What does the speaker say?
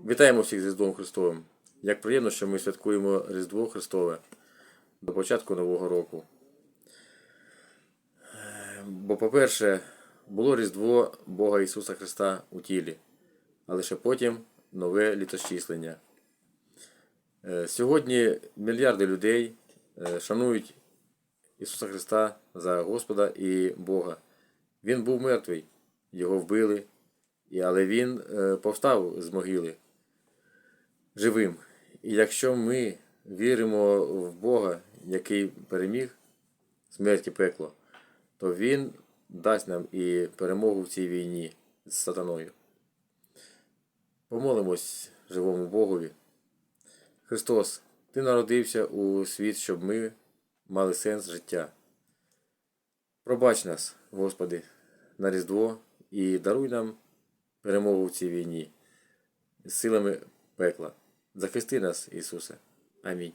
Вітаємо всіх з Різдвом Христовим. Як приємно, що ми святкуємо Різдво Христове до початку Нового року. Бо, по-перше, було Різдво Бога Ісуса Христа у тілі, а лише потім нове літосчислення. Е, Сьогодні мільярди людей е, шанують Ісуса Христа за Господа і Бога. Він був мертвий, його вбили, і- але Він е, повстав з могили живим. І якщо ми віримо в Бога, який переміг смерть і пекло, то Він дасть нам і перемогу в цій війні з сатаною. Помолимось живому Богові. Христос, Ти народився у світ, щоб ми мали сенс життя. Пробач нас, Господи, на Різдво і даруй нам перемогу в цій війні силами пекла. Захисти нас, Ісусе. Амінь.